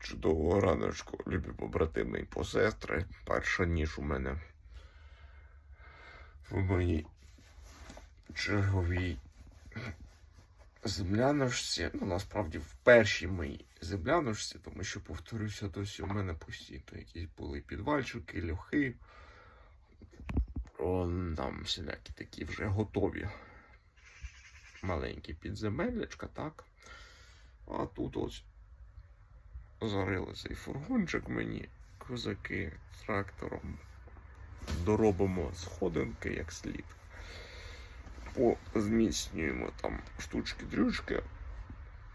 Чудового раночку, любі побратими і посестри. Перша ніж у мене в моїй черговій земляночці. Ну, насправді, в першій моїй земляночці, тому що, повторюся, досі у мене постійно якісь були підвальчики, льохи. Он там всілякі такі вже готові маленькі підземеллячка, так? А тут ось зарили цей фургончик мені, козаки трактором. Доробимо сходинки як слід. Позміцнюємо там штучки-дрючки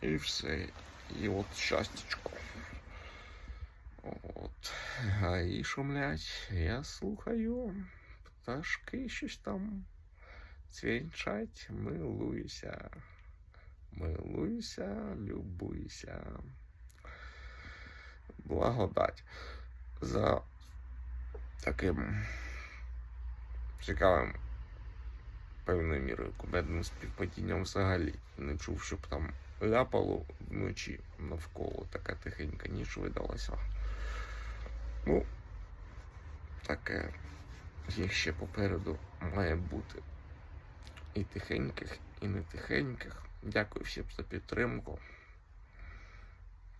і все. І от щастячко. От. А і шумлять. Я слухаю. Пташки щось там цвінчать, милуюся. Милуюся, любуюся. Благодать за таким цікавим певною мірою кумедним співпадінням взагалі. Не чув, щоб там ляпало вночі навколо така тихенька ніч видалася. Ну, таке є ще попереду має бути. І тихеньких, і не тихеньких. Дякую всім за підтримку.